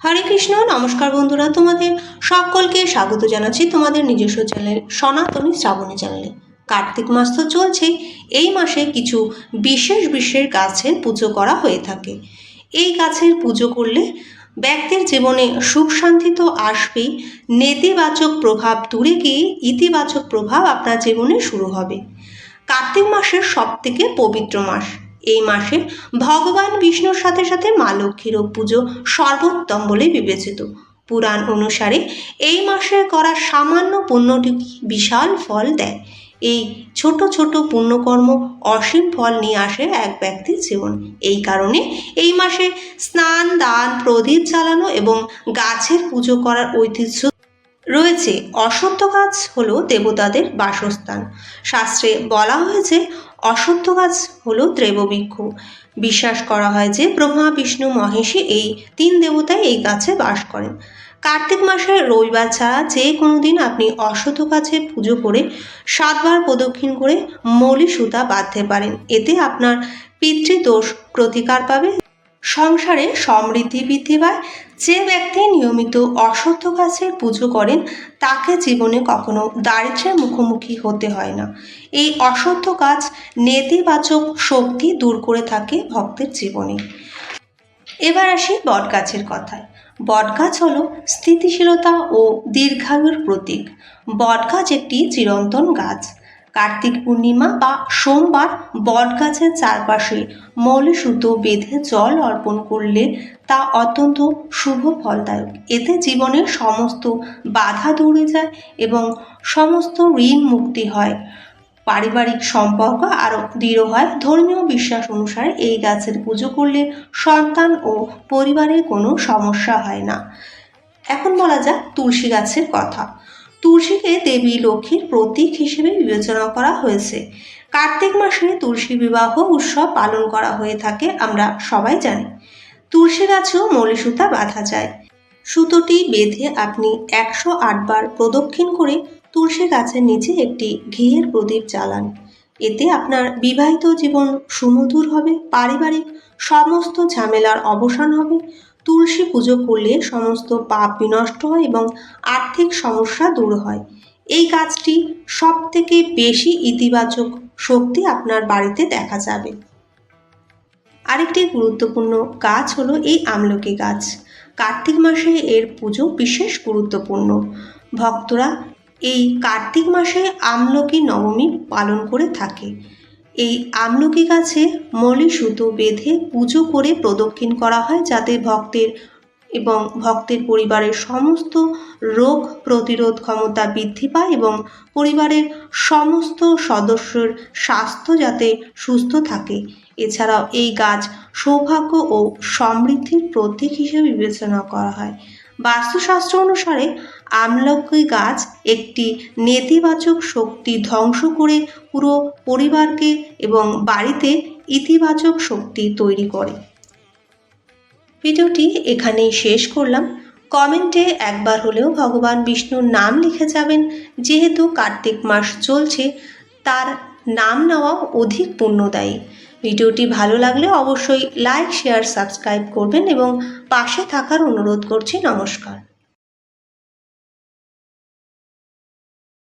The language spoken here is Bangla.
হরে কৃষ্ণ, নমস্কার বন্ধুরা তোমাদের সকলকে স্বাগত জানাচ্ছি তোমাদের নিজস্ব চ্যানেল সনাতনী শ্রাবণী চ্যানেলে। কার্তিক মাস তো চলছেই এই মাসে কিছু বিশেষ বিশেষ গাছের পুজো করা হয়ে থাকে। এই গাছের পুজো করলে ব্যক্তির জীবনে সুখ শান্তি তো আসবেই, নেতিবাচক প্রভাব দূরে গিয়ে ইতিবাচক প্রভাব আপনার জীবনে শুরু হবে। কার্তিক মাসের সব থেকে পবিত্র মাস। এই মাসে ভগবান বিষ্ণুর সাথে সাথে মা লক্ষ্মীরও পুজো সর্বোত্তম বলে বিবেচিত। পুরাণ অনুসারে এই মাসে করা সামান্য পুণ্যটি বিশাল ফল দেয়। এই ছোট ছোট পুণ্যকর্ম অসীম ফল নিয়ে আসে এক ব্যক্তির জীবন। এই কারণে এই মাসে স্নান, দান, প্রদীপ জ্বালানো এবং গাছের পুজো করার ঐতিহ্য রয়েছে অশ্বত্থ গাছ হলো দেবতাদের বাসস্থান। শাস্ত্রে বলা হয়েছে অশ্বত্থ গাছ হলো ত্রেববৃক্ষ। বিশ্বাস করা হয় যে ব্রহ্মা, বিষ্ণু মহেশী এই তিন দেবতাই এই গাছে বাস করেন। কার্তিক মাসের রবিবার ছাড়া যে কোনো দিন আপনি অশ্বত্থ গাছে পুজো করে সাতবার প্রদক্ষিণ করে মলি সুতা বাঁধতে পারেন। এতে আপনার পিতৃদোষ প্রতিকার পাবে। সংসারে সমৃদ্ধি বৃদ্ধি পায়। যে ব্যক্তি নিয়মিত অশ্বত্থ গাছের পুজো করেন, তাকে জীবনে কখনো দারিদ্র্যের মুখোমুখি হতে হয় না। এই অশ্বত্থ গাছ নেতিবাচক শক্তি দূর করে থাকে ভক্তের জীবনে। এবার আসি বটগাছের কথায়। বটগাছ হলো স্থিতিশীলতা ও দীর্ঘায়ুর প্রতীক। বটগাছ একটি চিরন্তন গাছ। কার্তিক পূর্ণিমা বা সোমবার বটগাছের চারপাশে মৌলি সুতো বেঁধে জল অর্পণ করলে তা অত্যন্ত শুভ ফলদায়ক। এতে জীবনের সমস্ত বাধা দূরে যায় এবং সমস্ত ঋণ মুক্তি হয়। পারিবারিক সম্পর্ক আরও দৃঢ় হয়। ধর্মীয় বিশ্বাস অনুসারে এই গাছের পুজো করলে সন্তান ও পরিবারের কোনো সমস্যা হয় না। এখন বলা যাক তুলসী গাছের কথা। তুলসীকে দেবী লক্ষ্মীর প্রতীক হিসেবে বিবেচনা করা হয়েছে। কার্তিক মাসে তুলসী বিবাহ উৎসব পালন করা হয়ে থাকে আমরা সবাই জানি। তুলসী গাছেও মলি সুতা বাঁধা যায়। সুতোটি বেঁধে আপনি একশো আটবার প্রদক্ষিণ করে তুলসী গাছের নিচে একটি ঘিয়ের প্রদীপ জ্বালান। এতে আপনার বিবাহিত জীবন সুমধুর হবে, পারিবারিক সমস্ত ঝামেলার অবসান হবে তুলসী পুজো করলে সমস্ত পাপ বিনষ্ট হয় এবং আর্থিক সমস্যা দূর হয়। এই গাছটি সব থেকে বেশি ইতিবাচক শক্তি আপনার বাড়িতে দেখা যাবে। আরেকটি গুরুত্বপূর্ণ গাছ হলো এই আমলকি গাছ। কার্তিক মাসে এর পুজো বিশেষ গুরুত্বপূর্ণ। ভক্তরা এই কার্তিক মাসে আমলকি নবমী পালন করে থাকে। এই আমলকি গাছে মলি সুতো বেঁধে পুজো করে প্রদক্ষিণ করা হয় যাতে ভক্তের এবং ভক্তের পরিবারের সমস্ত রোগ প্রতিরোধ ক্ষমতা বৃদ্ধি পায় এবং পরিবারের সমস্ত সদস্যের স্বাস্থ্য যাতে সুস্থ থাকে। এছাড়াও এই গাছ সৌভাগ্য ও সমৃদ্ধির প্রতীক হিসেবে বিবেচনা করা হয়। বাস্তুশাস্ত্র অনুসারে আমলকি গাছ একটি নেতিবাচক শক্তি ধ্বংস করে পুরো পরিবারকে এবং বাড়িতে ইতিবাচক শক্তি তৈরি করে। ভিডিওটি এখানেই শেষ করলাম। কমেন্টে একবার হলেও ভগবান বিষ্ণুর নাম লিখে যাবেন। যেহেতু কার্তিক মাস চলছে, তার নাম নেওয়া অধিক পুণ্যদায়ী। ভিডিওটি ভালো লাগলে অবশ্যই লাইক শেয়ার সাবস্ক্রাইব করবেন এবং পাশে থাকার অনুরোধ করছি নমস্কার।